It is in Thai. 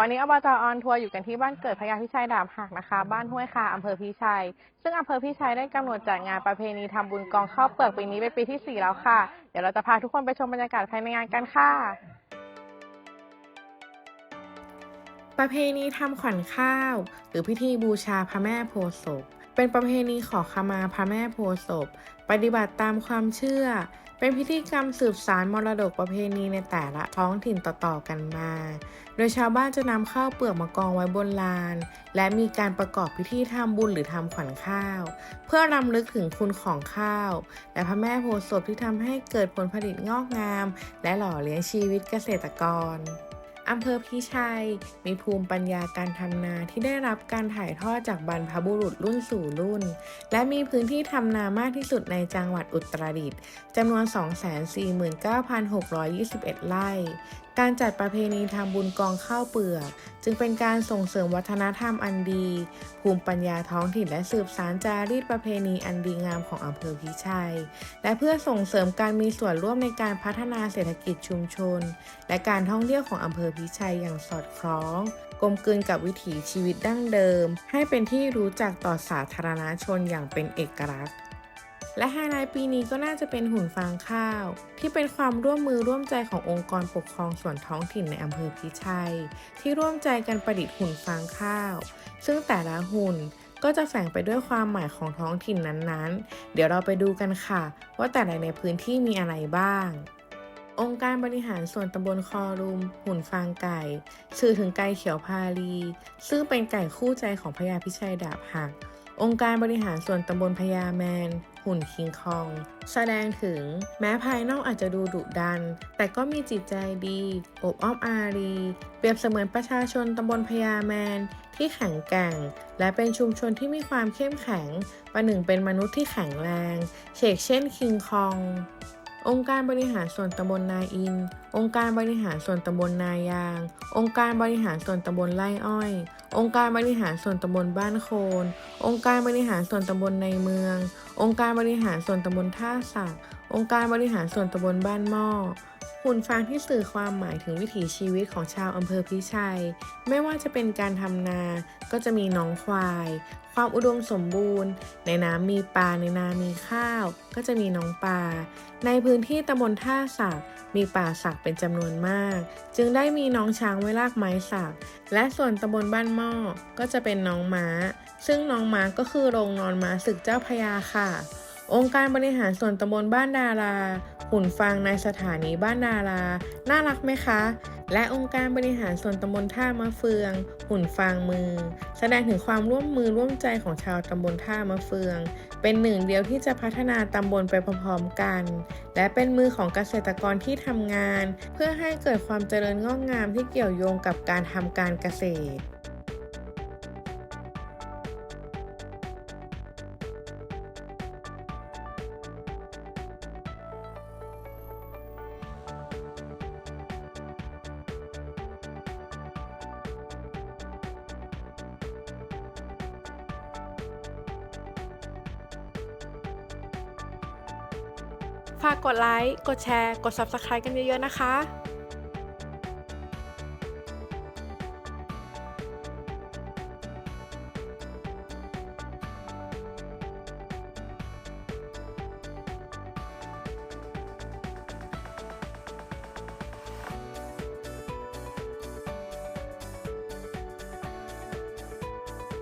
วันนี้อบจออนทัวร์อยู่กันที่บ้านเกิดพญาพิชัยดาบหักนะคะ บ้านห้วยคาอำเภอพิชัย ซึ่งอำเภอพิชัยได้กำหนดจัดงานประเพณีทำบุญกองข้าวเปลือกปีนี้เป็นปีที่ 4 แล้วค่ะ เดี๋ยวเราจะพาทุกคนไปชมบรรยากาศภายในงานกันค่ะ ประเพณีทำขวัญข้าว หรือพิธีบูชาพระแม่โพธิ์ศพ เป็นประเพณีขอขมาพระแม่โพธิ์ศพ ปฏิบัติตามความเชื่อ เป็นพิธีกรรมสืบสารมรดกประเพณีในแต่ละท้องถิ่นต่อๆกันมา โดยชาวบ้านจะนำข้าวเปลือกมากองไว้บนลาน และมีการประกอบพิธีทำบุญหรือทำขวัญข้าว เพื่อรำลึกถึงคุณของข้าว และพระแม่โพธิ์ศพที่ทำให้เกิดผลผลิตงอกงาม และหล่อเลี้ยงชีวิตเกษตรกร อำเภอพิชัย มีภูมิปัญญาการทำนาที่ได้รับการถ่ายทอดจากบรรพบุรุษรุ่นสู่รุ่น และมีพื้นที่ทำนามากที่สุดในจังหวัดอุตรดิตถ์จำนวน 249,621 ไร่ การจัดประเพณีทำบุญกองข้าวเปลือก จึงเป็นการส่งเสริมวัฒนธรรมอันดี ภูมิปัญญาท้องถิ่นและสืบสานจารีตประเพณีอันดีงามของอำเภอพิชัย และเพื่อส่งเสริมการมีส่วนร่วมในการพัฒนาเศรษฐกิจชุมชน และการท่องเที่ยวของอำเภอพิชัยอย่างสอดคล้องกลมกลืนกับวิถีชีวิตดั้งเดิม ให้เป็นที่รู้จักต่อสาธารณชนอย่างเป็นเอกลักษณ์ และไฮไลท์ปีนี้ก็น่าจะเป็นหุ่นฟางข้าว ที่เป็นความร่วมมือร่วมใจขององค์กรปกครองส่วนท้องถิ่นในอำเภอพิชัย ที่ร่วมใจกันประดิษฐ์หุ่นฟางข้าว ซึ่งแต่ละหุ่นก็จะแฝงไปด้วยความหมายของท้องถิ่นนั้นๆ เดี๋ยวเราไปดูกันค่ะ ว่าแต่ละในพื้นที่มีอะไรบ้าง องค์การบริหารส่วนตำบลคอรุม หุ่นฟางไก่ สื่อถึงไก่เขียวพาลี ซึ่งเป็นไก่คู่ใจของพญาพิชัยดาบหัก องค์การบริหารส่วนตำบลพญาแมน หุ่นคิงคอง แสดงถึงแม้ภายนอกอาจจะดูดุดัน แต่ก็มีจิตใจดีอบอ้อมอารี เปรียบเสมือนประชาชนตำบลพญาแมน ที่แข็งแกร่ง และเป็นชุมชนที่มีความเข้มแข็ง ประหนึ่งเป็นมนุษย์ที่แข็งแรง เชกเช่นคิงคอง องค์การบริหารส่วนตำบลนาอิน องค์การบริหารส่วนตำบลนายาง องค์การบริหารส่วนตำบลไร่อ้อย องค์การบริหารส่วนตำบลบ้านโคน องค์การบริหารส่วนตำบลในเมือง องค์การบริหารส่วนตำบลท่าสัก องค์การบริหารส่วนตำบลบ้านหม้อหุ่นฟางที่สื่อความหมายถึงวิถีชีวิตของชาวอำเภอพิชัย ไม่ว่าจะเป็นการทำนา ก็จะมีน้องควาย ความอุดมสมบูรณ์ ในน้ำมีปลา ในนา มีข้าว ก็จะมีน้องปลา ในพื้นที่ตำบลท่าสัก มีป่าสักเป็นจำนวนมาก จึงได้มีน้องช้างไว้ลากไม้สัก และส่วนตำบลบ้านหม้อ ก็จะเป็นน้องม้า ซึ่งน้องม้าก็คือโรงนอนม้าศึกเจ้าพยาค่ะ องค์การบริหารส่วนตำบลบ้านดาราหุ่นฟางในสถานีบ้านดารา น่ารักไหมคะ และองค์การบริหารส่วนตำบลท่ามะเฟือง หุ่นฟางมือ แสดงถึงความร่วมมือร่วมใจของชาวตำบลท่ามะเฟือง เป็นหนึ่งเดียวที่จะพัฒนาตำบลไปพร้อมๆกัน และเป็นมือของเกษตรกรที่ทำงาน เพื่อให้เกิดความเจริญงอกงามที่เกี่ยวโยงกับการทำการเกษตร ฝากกดไลค์ กดแชร์ กด Subscribe กันเยอะๆนะคะ